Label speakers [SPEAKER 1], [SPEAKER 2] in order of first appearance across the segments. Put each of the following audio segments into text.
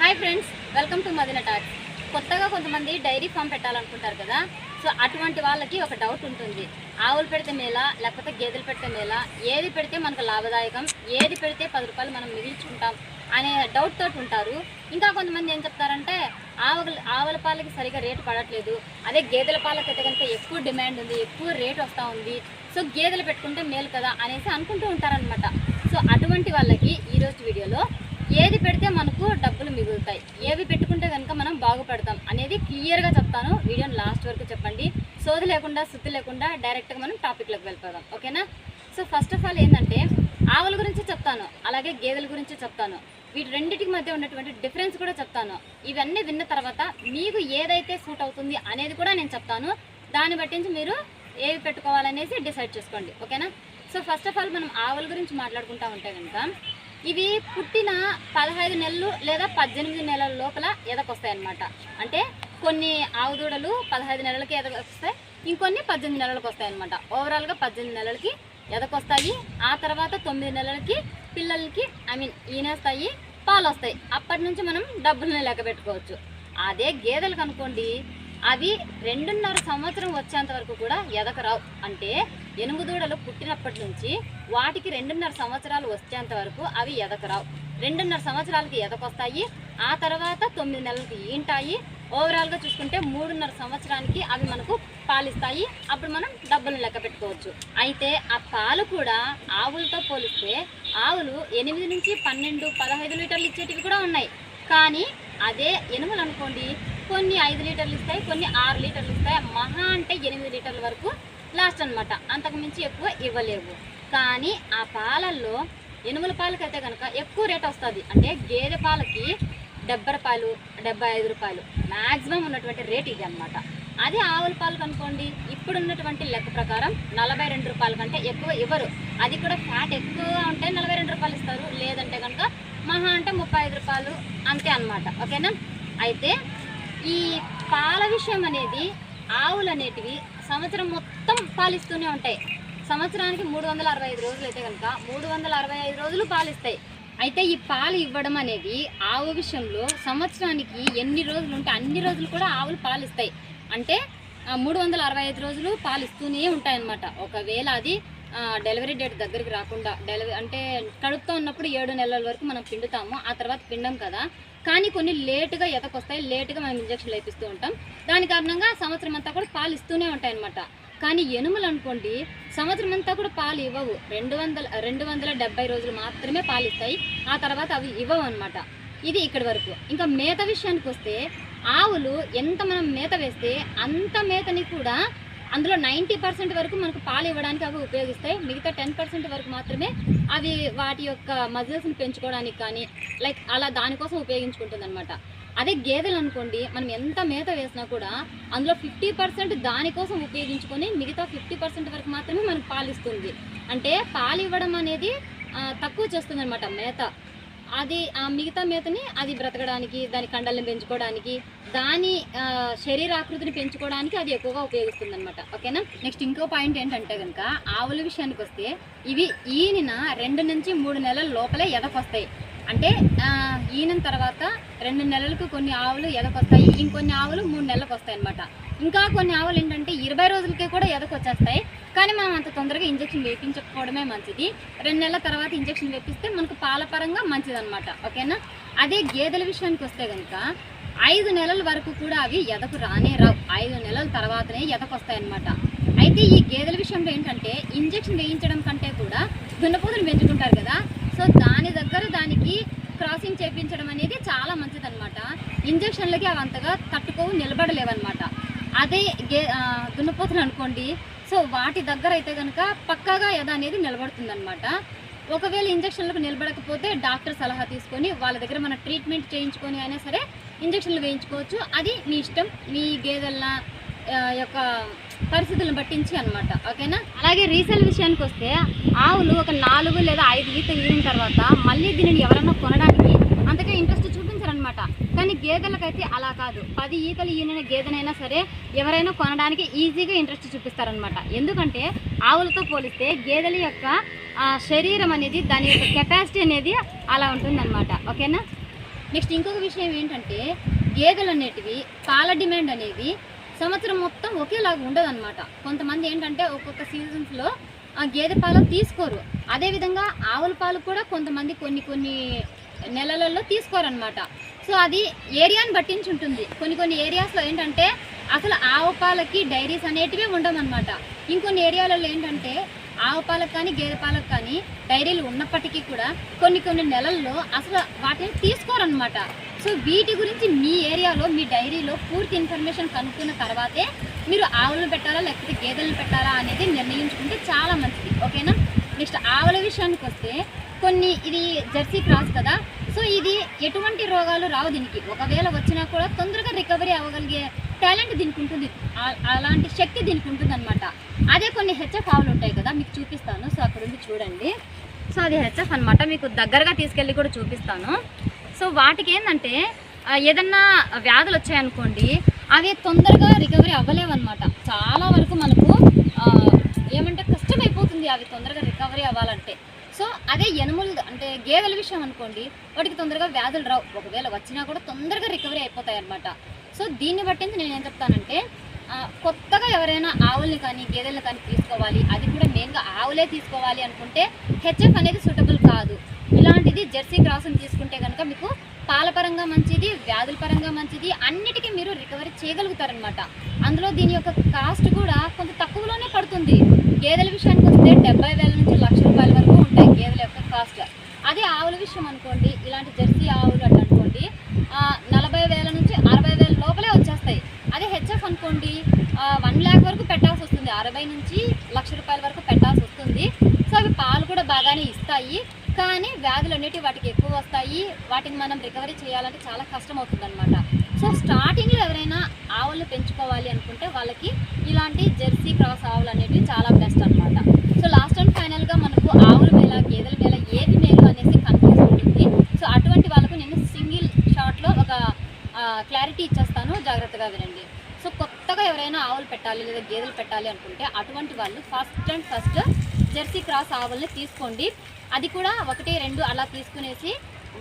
[SPEAKER 1] Hi friends welcome to Madina talk కొత్తగా కొంతమంది dairy farm పెట్టాలనుకుంటారు కదా సో అటువంటి వాళ్ళకి ఒక డౌట్ ఉంటుంది. ఆవులు పెడితే మేలా లేకపోతే గేదెలు పెడితే మేలా ఏది పెడితే మనకు లాభదాయకం ఏది పెడితే పది రూపాయలు మనం మిగిల్చుకుంటాం అనే డౌట్ తోటి ఉంటారు. ఇంకా కొంతమంది ఏం చెప్తారంటే ఆవుల ఆవుల పాలకి సరిగా రేటు పడట్లేదు. అదే గేదెల పాలకైతే కనుక ఎక్కువ డిమాండ్ ఉంది ఎక్కువ రేట్ వస్తూ ఉంది. సో గేదెలు పెట్టుకుంటే మేలు కదా అనేసి అనుకుంటూ ఉంటారనమాట సో అటువంటి వాళ్ళకి ఈరోజు వీడియోలో ఏది పెడితే మనకు డబ్బులు మిగులుతాయి. ఏవి పెట్టుకుంటే కనుక మనం బాగుపడతాం అనేది క్లియర్గా చెప్తాను. వీడియోని లాస్ట్ వరకు చెప్పండి. సోది లేకుండా శుద్ధి లేకుండా డైరెక్ట్గా మనం టాపిక్లోకి వెళ్ళిపోదాం. ఓకేనా సో ఫస్ట్ ఆఫ్ ఆల్ ఏంటంటే ఆవుల గురించి చెప్తాను. అలాగే గేదెల గురించి చెప్తాను. వీటి రెండింటికి మధ్య ఉన్నటువంటి డిఫరెన్స్ కూడా చెప్తాను. ఇవన్నీ విన్న తర్వాత మీకు ఏదైతే సూట్ అవుతుంది అనేది కూడా నేను చెప్తాను. దాన్ని బట్టించి మీరు ఏవి పెట్టుకోవాలనేసి డిసైడ్ చేసుకోండి. ఓకేనా సో ఫస్ట్ ఆఫ్ ఆల్ మనం ఆవుల గురించి మాట్లాడుకుంటా ఉంటే కనుక ఇవి పుట్టిన పదహైదు నెలలు లేదా పద్దెనిమిది నెలల లోపల ఎదకొస్తాయి అనమాట అంటే కొన్ని ఆవు దూడలు పదహైదు నెలలకి ఎదకొస్తాయి ఇంకొన్ని పద్దెనిమిది నెలలకు వస్తాయి అనమాట ఓవరాల్గా పద్దెనిమిది నెలలకి ఎదకొస్తాయి. ఆ తర్వాత తొమ్మిది నెలలకి పిల్లలకి ఐ మీన్ ఈనేస్తాయి పాలు వస్తాయి అప్పటి నుంచి మనం డబ్బుల్ని లెక్క పెట్టుకోవచ్చు. అదే గేదెలకు అనుకోండి అవి రెండున్నర సంవత్సరం వచ్చేంత వరకు కూడా ఎదకరావు. అంటే ఎనుగు దూడలు పుట్టినప్పటి నుంచి వాటికి రెండున్నర సంవత్సరాలు వచ్చేంత వరకు అవి ఎదకరావు. రెండున్నర సంవత్సరాలకి ఎదకొస్తాయి ఆ తర్వాత తొమ్మిది నెలలకి ఈంటాయి. ఓవరాల్గా చూసుకుంటే మూడున్నర సంవత్సరానికి అవి మనకు పాలిస్తాయి. అప్పుడు మనం డబ్బులు లెక్క పెట్టుకోవచ్చు. అయితే ఆ పాలు కూడా ఆవులతో పోలిస్తే ఆవులు ఎనిమిది నుంచి పన్నెండు పదహైదు లీటర్లు ఇచ్చేటివి కూడా ఉన్నాయి. కానీ అదే ఎనుములు అనుకోండి కొన్ని ఐదు లీటర్లు ఇస్తాయి కొన్ని ఆరు లీటర్లు ఇస్తాయి. మహా అంటే ఎనిమిది లీటర్ల వరకు లాస్ట్ అనమాట అంతకుమించి ఎక్కువ ఇవ్వలేవు. కానీ ఆ పాలల్లో ఎనుముల పాలకైతే కనుక ఎక్కువ రేట్ వస్తుంది. అంటే గేదె పాలకి డెబ్బై రూపాయలు డెబ్బై ఐదు రూపాయలు మ్యాక్సిమం ఉన్నటువంటి రేట్ ఇది అనమాట అదే ఆవుల పాలు కనుకోండి ఇప్పుడు ఉన్నటువంటి లెక్క ప్రకారం నలభై రెండు రూపాయల కంటే ఎక్కువ ఇవ్వరు. అది కూడా ఫ్యాట్ ఎక్కువగా ఉంటే నలభై రెండు రూపాయలు ఇస్తారు. లేదంటే కనుక మహా అంటే ముప్పై ఐదు రూపాయలు అంతే అనమాట ఓకేనా? అయితే ఈ పాల విషయం అనేది ఆవులు అనేటివి సంవత్సరం మొత్తం పాలిస్తూనే ఉంటాయి. సంవత్సరానికి మూడు వందల అరవై ఐదు రోజులు అయితే కనుక మూడు వందల అరవై ఐదు రోజులు పాలిస్తాయి. అయితే ఈ పాలు ఇవ్వడం అనేది ఆవు విషయంలో సంవత్సరానికి ఎన్ని రోజులు ఉంటే అన్ని రోజులు కూడా ఆవులు పాలిస్తాయి. అంటే మూడు వందల అరవై ఐదు రోజులు పాలు ఇస్తూనే ఉంటాయన్నమాట. ఒకవేళ అది డెలివరీ డేట్ దగ్గరికి రాకుండా డెలివరీ అంటే కడుపుతో ఉన్నప్పుడు ఏడు నెలల వరకు మనం పిండుతాము. ఆ తర్వాత పిండం కదా. కానీ కొన్ని లేటుగా ఎదకొస్తాయి లేటుగా మనం ఇంజక్షన్లు వేపిస్తూ ఉంటాం. దాని కారణంగా సంవత్సరం అంతా కూడా పాలు ఇస్తూనే ఉంటాయి అన్నమాట. కానీ ఎనుములు అనుకోండి సంవత్సరం అంతా కూడా పాలు ఇవ్వవు. రెండు వందల రెండు వందల డెబ్బై రోజులు మాత్రమే పాలు ఇస్తాయి. ఆ తర్వాత అవి ఇవ్వవు అనమాట ఇది ఇక్కడి వరకు. ఇంకా మేత విషయానికి వస్తే ఆవులు ఎంత మనం మేత వేస్తే అంత మేతని కూడా అందులో నైంటీ పర్సెంట్ వరకు మనకు పాలు ఇవ్వడానికి అవి ఉపయోగిస్తాయి. మిగతా టెన్ పర్సెంట్ వరకు మాత్రమే అవి వాటి యొక్క మజిల్స్ని పెంచుకోవడానికి కానీ లైక్ అలా దానికోసం ఉపయోగించుకుంటుంది అనమాట అదే గేదెలు అనుకోండి మనం ఎంత మేత వేసినా కూడా అందులో ఫిఫ్టీ పర్సెంట్ దానికోసం ఉపయోగించుకొని మిగతా ఫిఫ్టీ పర్సెంట్ వరకు మాత్రమే మనకు పాలు ఇస్తుంది. అంటే పాలు ఇవ్వడం అనేది తక్కువ చేస్తుంది అనమాట మేత. అది ఆ మిగతా మేతని అది బ్రతకడానికి దాని కండల్ని పెంచుకోవడానికి దాని శరీర శరీరాకృతిని పెంచుకోవడానికి అది ఎక్కువగా ఉపయోగిస్తుంది అనమాట ఓకేనా? నెక్స్ట్ ఇంకో పాయింట్ ఏంటంటే కనుక ఆవుల విషయానికి వస్తే ఇవి ఈనిన రెండు నుంచి మూడు నెలల లోపలే ఎదకొస్తాయి. అంటే ఈనం తర్వాత రెండు నెలలకు కొన్ని ఆవులు ఎదకొస్తాయి. ఇంకొన్ని ఆవులు మూడు నెలలకు వస్తాయి అనమాట ఇంకా కొన్ని ఆవులు ఏంటంటే ఇరవై రోజులకే కూడా ఎదకొచ్చేస్తాయి. కానీ మనం అంత తొందరగా ఇంజక్షన్ వేయించకపోవడమే మంచిది. రెండు నెలల తర్వాత ఇంజక్షన్ వేపిస్తే మనకు పాల పరంగా మంచిది అనమాట ఓకేనా? అదే గేదెల విషయానికి వస్తే కనుక ఐదు నెలల వరకు కూడా అవి ఎదకు రానే రావు. ఐదు నెలల తర్వాతనే ఎదకొస్తాయి అనమాట అయితే ఈ గేదెల విషయంలో ఏంటంటే ఇంజక్షన్ వేయించడం కంటే కూడా దున్నపోతులు పెంచుకుంటారు కదా. సో దాని దగ్గర దానికి క్రాసింగ్ చేపించడం అనేది చాలా మంచిది అనమాట ఇంజక్షన్లకి అవి అంతగా తట్టుకోవు నిలబడలేవన్నమాట. అదే గే దున్నపోతులు అనుకోండి. సో వాటి దగ్గర అయితే కనుక పక్కాగా ఎద అనేది నిలబడుతుంది ఒకవేళ ఇంజక్షన్లకు నిలబడకపోతే డాక్టర్ సలహా తీసుకొని వాళ్ళ దగ్గర మన ట్రీట్మెంట్ చేయించుకొని అయినా సరే ఇంజక్షన్లు వేయించుకోవచ్చు. అది మీ ఇష్టం మీ గేదెల్లా యొక్క పరిస్థితులను బట్టించి అనమాట ఓకేనా? అలాగే రీసేల్ విషయానికి వస్తే ఆవులు ఒక నాలుగు లేదా ఐదు ఈత ఈడిన తర్వాత మళ్ళీ దీనిని ఎవరైనా కొనడానికి అంతగా ఇంట్రెస్ట్ చూపించారనమాట కానీ గేదెలకైతే అలా కాదు. పది ఈతలు ఈనిన గేదెనైనా సరే ఎవరైనా కొనడానికి ఈజీగా ఇంట్రెస్ట్ చూపిస్తారనమాట ఎందుకంటే ఆవులతో పోలిస్తే గేదెల యొక్క శరీరం అనేది దాని యొక్క కెపాసిటీ అనేది అలా ఉంటుందన్నమాట. ఓకేనా? నెక్స్ట్ ఇంకొక విషయం ఏంటంటే గేదెలు అనేటివి పాల డిమాండ్ అనేది సంవత్సరం మొత్తం ఒకేలాగా ఉండదన్నమాట. కొంతమంది ఏంటంటే ఒక్కొక్క సీజన్స్లో ఆ గేదె పాలు తీసుకోరు. అదేవిధంగా ఆవుల పాలు కూడా కొంతమంది కొన్ని కొన్ని నెలలలో తీసుకోరనమాట సో అది ఏరియాని బట్టించి ఉంటుంది. కొన్ని కొన్ని ఏరియాస్లో ఏంటంటే అసలు ఆవు పాలకి డైరీస్ అనేటివి ఉండమన్నమాట ఇంకొన్ని ఏరియాలలో ఏంటంటే ఆవు పాలకు కానీ గేదె పాలకు కానీ డైరీలు ఉన్నప్పటికీ కూడా కొన్ని కొన్ని నెలల్లో అసలు వాటిని తీసుకోరనమాట సో వీటి గురించి మీ ఏరియాలో మీ డైరీలో పూర్తి ఇన్ఫర్మేషన్ కనుక్కున్న తర్వాతే మీరు ఆవులను పెట్టాలా లేకపోతే గేదెలను పెట్టాలా అనేది నిర్ణయించుకుంటే చాలా మంచిది. ఓకేనా? నెక్స్ట్ ఆవుల విషయానికి వస్తే కొన్ని ఇది జెర్సీ క్రాస్ కదా సో ఇది ఎటువంటి రోగాలు రావు దీనికి. ఒకవేళ వచ్చినా కూడా తొందరగా రికవరీ అవ్వగలిగే టాలెంట్ దీనికి ఉంటుంది. అలాంటి శక్తి దీనికి ఉంటుంది అనమాట అదే కొన్ని హెచ్ఎఫ్ ఆవులు ఉంటాయి కదా మీకు చూపిస్తాను. సో అక్కడ ఉంది చూడండి. సో అది హెచ్ఎఫ్ అనమాట మీకు దగ్గరగా తీసుకెళ్ళి కూడా చూపిస్తాను. సో వాటికి ఏంటంటే ఏదన్నా వ్యాధులు వచ్చాయనుకోండి అవి తొందరగా రికవరీ అవ్వలేవు అనమాట చాలా వరకు మనకు ఏమంటే కష్టమైపోతుంది అవి తొందరగా రికవరీ అవ్వాలంటే. సో అదే ఎనుములు అంటే గేదెల విషయం అనుకోండి వాటికి తొందరగా వ్యాధులు రావు. ఒకవేళ వచ్చినా కూడా తొందరగా రికవరీ అయిపోతాయి అనమాట సో దీన్ని బట్టి నేను ఏం చెప్తానంటే కొత్తగా ఎవరైనా ఆవుల్ని కానీ గేదెల్ని కానీ తీసుకోవాలి. అది కూడా మెయిన్గా ఆవులే తీసుకోవాలి అనుకుంటే హెచ్ఎఫ్ అనేది సూటబుల్ కాదు. ఇలాంటిది జెర్సీ క్రాస్ని తీసుకుంటే కనుక మీకు పాల పరంగా మంచిది వ్యాధుల పరంగా మంచిది అన్నిటికీ మీరు రికవరీ చేయగలుగుతారనమాట అందులో దీని యొక్క కాస్ట్ కూడా కొంత తక్కువలోనే పడుతుంది. గేదెల విషయానికి వస్తే డెబ్బై వేల నుంచి లక్ష రూపాయల వరకు ఉంటాయి గేదెల యొక్క కాస్ట్. అదే ఆవుల విషయం అనుకోండి ఇలాంటి జెర్సీ ఆవులు అట్లా అనుకోండి నలభై వేల నుంచి అరవై వేల లోపలే వచ్చేస్తాయి. అదే హెచ్ఎఫ్ అనుకోండి వన్ ల్యాక్ వరకు పెట్టాల్సి వస్తుంది. అరవై నుంచి లక్ష రూపాయల వరకు పెట్టాల్సి వస్తుంది. సో అవి పాలు కూడా బాగానే ఇస్తాయి. కానీ వ్యాధులు అనేటివి వాటికి ఎక్కువ వస్తాయి. వాటిని మనం రికవరీ చేయాలంటే చాలా కష్టం అవుతుంది అనమాట సో స్టార్టింగ్లో ఎవరైనా ఆవులు పెంచుకోవాలి అనుకుంటే వాళ్ళకి ఇలాంటి జెర్సీ క్రాస్ ఆవులు అనేటివి చాలా బెస్ట్ అనమాట సో లాస్ట్ అండ్ ఫైనల్గా మనకు ఆవుల మేళ గేదెల మేళ ఏది మేలు అనేసి కన్ఫ్యూజ్ ఉంటుంది. సో అటువంటి వాళ్ళకు నేను సింగిల్ షార్ట్లో ఒక క్లారిటీ ఇచ్చేస్తాను. జాగ్రత్తగా వినండి. సో కొత్తగా ఎవరైనా ఆవులు పెట్టాలి లేదా గేదెలు పెట్టాలి అనుకుంటే అటువంటి వాళ్ళు first and first jersey cross ఆవుల్ని తీసుకోండి. అది కూడా ఒకటి రెండు అలా తీసుకునేసి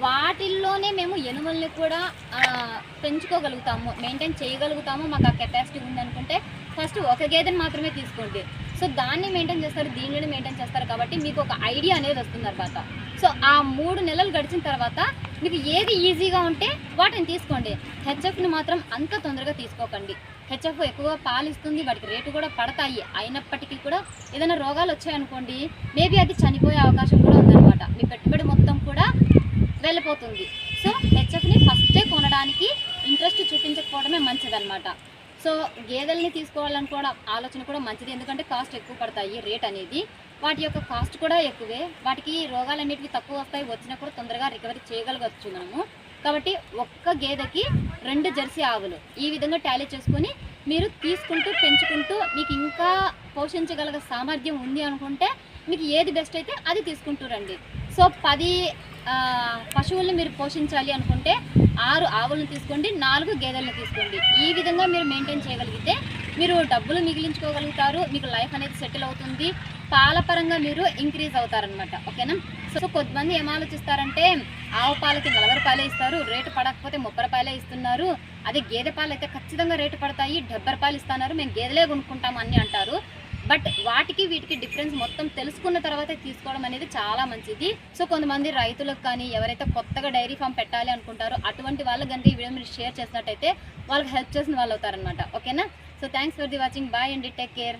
[SPEAKER 1] వాటిల్లోనే మేము ఎనుమల్ని కూడా పెంచుకోగలుగుతాము. మెయింటైన్ చేయగలుగుతాము. మాకు ఆ కెపాసిటీ ఉందనుకుంటే ఫస్ట్ ఒక గేదెని మాత్రమే తీసుకోండి. సో దాన్ని మెయింటైన్ చేస్తారు దీనిని మెయింటైన్ చేస్తారు కాబట్టి మీకు ఒక ఐడియా అనేది వస్తుంది తర్వాత సో ఆ మూడు నెలలు గడిచిన తర్వాత మీకు ఏది ఈజీగా ఉంటే వాటిని తీసుకోండి. హెచ్ఎఫ్ని మాత్రం అంత తొందరగా తీసుకోకండి. హెచ్ఎఫ్ ఎక్కువ పాలు ఇస్తుంది వాటికి రేటు కూడా పడతాయి. అయినప్పటికీ కూడా ఏదైనా రోగాలు వచ్చాయనుకోండి మేబీ అది చనిపోయే అవకాశం కూడా ఉందన్నమాట. మీ పెట్టుబడి మొత్తం కూడా వెళ్ళిపోతుంది. సో హెచ్ఎఫ్ని ఫస్టే కొనడానికి ఇంట్రెస్ట్ చూపించకపోవడమే మంచిదన్నమాట. సో గేదెల్ని తీసుకోవాలనుకోవడం ఆలోచన కూడా మంచిది. ఎందుకంటే కాస్ట్ ఎక్కువ పడతాయి రేట్ అనేది. వాటి యొక్క కాస్ట్ కూడా ఎక్కువే. వాటికి రోగాలు అనేటివి తక్కువ వస్తాయి. వచ్చినా కూడా తొందరగా రికవరీ చేయగలగచ్చు మనము. కాబట్టి ఒక్క గేదెకి రెండు జెర్సీ ఆవులు. ఈ విధంగా టాలీ చేసుకొని మీరు తీసుకుంటూ పెంచుకుంటూ మీకు ఇంకా పోషించగల సామర్థ్యం ఉంది అనుకుంటే మీకు ఏది బెస్ట్ అయితే అది తీసుకుంటూ రండి. సో పది పశువుల్ని మీరు పోషించాలి అనుకుంటే ఆరు ఆవులను తీసుకోండి నాలుగు గేదెలను తీసుకోండి. ఈ విధంగా మీరు మెయింటైన్ చేయగలిగితే మీరు డబ్బులు మిగిలించుకోగలుగుతారు మీకు లైఫ్ అనేది సెటిల్ అవుతుంది పాల పరంగా మీరు ఇంక్రీజ్ అవుతారనమాట ఓకేనా? సో కొంతమంది ఏం ఆలోచిస్తారంటే ఆవు పాలకి నలభై రూపాయలే ఇస్తారు రేటు పడకపోతే ముప్పై రూపాయలే ఇస్తున్నారు. అదే గేదె పాలు అయితే ఖచ్చితంగా రేటు పడతాయి డెబ్బై రూపాయలు ఇస్తున్నారు మేము గేదెలే కొనుక్కుంటాం అని అంటారు. బట్ వాటికి వీటికి డిఫరెన్స్ మొత్తం తెలుసుకున్న తర్వాతే తీసుకోవడం అనేది చాలా మంచిది. సో కొంతమంది రైతులకు కానీ ఎవరైతే కొత్తగా డైరీ ఫామ్ పెట్టాలి అనుకుంటారో అటువంటి వాళ్ళకి కనుక ఈ వీడియో మీరు షేర్ చేసినట్టయితే వాళ్ళకి హెల్ప్ చేసిన వాళ్ళు అవుతారనమాట ఓకేనా? So thanks for the watching. Bye అండి. Take care.